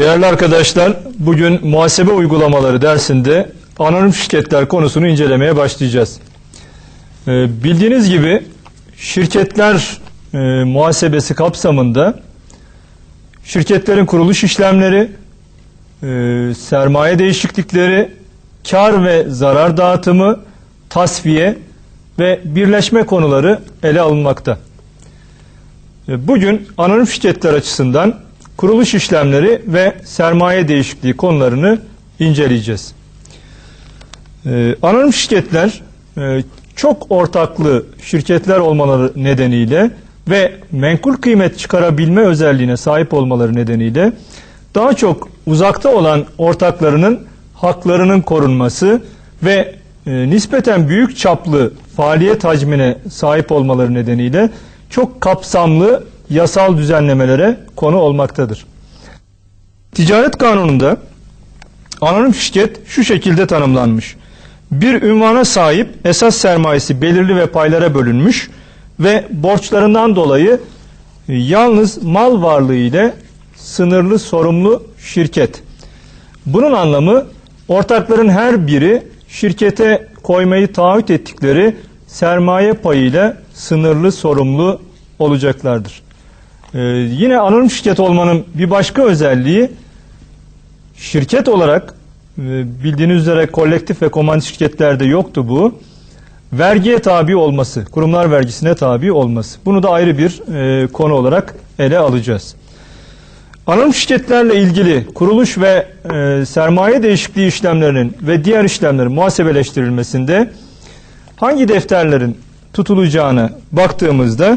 Değerli arkadaşlar, bugün muhasebe uygulamaları dersinde anonim şirketler konusunu incelemeye başlayacağız. Ee, bildiğiniz gibi şirketler e, muhasebesi kapsamında şirketlerin kuruluş işlemleri, e, sermaye değişiklikleri, kar ve zarar dağıtımı, tasfiye ve birleşme konuları ele alınmakta. E, Bugün anonim şirketler açısından kuruluş işlemleri ve sermaye değişikliği konularını inceleyeceğiz. E, Anonim şirketler e, çok ortaklı şirketler olmaları nedeniyle ve menkul kıymet çıkarabilme özelliğine sahip olmaları nedeniyle daha çok uzakta olan ortaklarının haklarının korunması ve e, nispeten büyük çaplı faaliyet hacmine sahip olmaları nedeniyle çok kapsamlı yasal düzenlemelere konu olmaktadır. Ticaret kanununda anonim şirket şu şekilde tanımlanmış. Bir ünvana sahip esas sermayesi belirli ve paylara bölünmüş ve borçlarından dolayı yalnız mal varlığı ile sınırlı sorumlu şirket. Bunun anlamı ortakların her biri şirkete koymayı taahhüt ettikleri sermaye payıyla sınırlı sorumlu olacaklardır. Ee, yine anonim şirket olmanın bir başka özelliği şirket olarak e, bildiğiniz üzere kolektif ve komandit şirketlerde yoktu bu. Vergiye tabi olması, kurumlar vergisine tabi olması. Bunu da ayrı bir e, konu olarak ele alacağız. Anonim şirketlerle ilgili kuruluş ve e, sermaye değişikliği işlemlerinin ve diğer işlemlerin muhasebeleştirilmesinde hangi defterlerin tutulacağına baktığımızda